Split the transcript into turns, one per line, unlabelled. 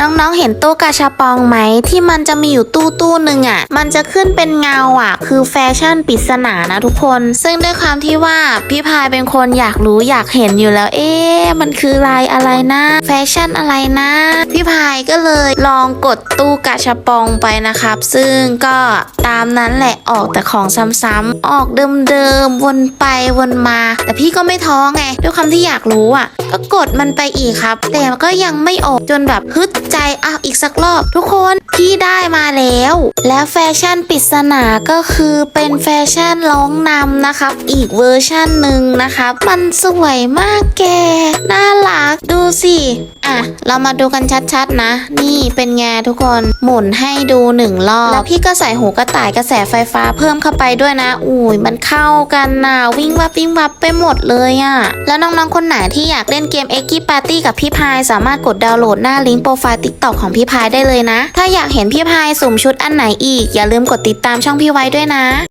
น้องๆ เห็นตู้กาชาปองไหม ที่มันจะมีอยู่ตู้ตู้หนึ่งอะ มันจะขึ้นเป็นเงาอะ คือแฟชั่นปริศนานะทุกคน ซึ่งด้วยความที่ว่าพี่พายเป็นคนอยากรู้อยากเห็นอยู่แล้ว เอ๊ะมันคือลายอะไรนะแฟชั่นอะไรนะ พี่พายก็เลยลองกดตู้กาชาปองไปนะครับ ซึ่งก็ตามนั้นแหละออกแต่ของซ้ำๆออกเดิมๆวนไปวนมา แต่พี่ก็ไม่ท้อไงด้วยความที่อยากรู้อะก็กดมันไปอีกครับ แต่ก็ยังไม่ออกจนแบบฮึดใจอ้าวอีกสักรอบ ทุกคนพี่ได้มาแล้ว แล้วแฟชั่นปริศนาก็คือเป็นแฟชั่นร้องนำนะครับ อีกเวอร์ชั่นหนึ่งนะครับ มันสวยมากแก น่ารักดูสิ เรามาดูกันชัดๆนะ นี่เป็นไงทุกคนหมุนให้ดูหนึ่งรอบแล้วพี่ก็ใส่หูกระต่ายกระแสไฟฟ้าเพิ่มเข้าไปด้วยนะ อุ้ยมันเข้ากันนะวิ่งวับวิ่งวับไปหมดเลยอะ่ะ แล้วน้องๆคนไหนที่อยากเล่นเกม x อ็ก Party กับพี่พายสามารถกดดาวน์โหลดหน้าลิงก์โปรไฟล์ TikTok ของพี่พายได้เลยนะ ถ้าอยากเห็นพี่พายสุ่มชุดอันไหนอีก อย่าลืมกดติดตามช่องพี่ไว้ด้วยนะ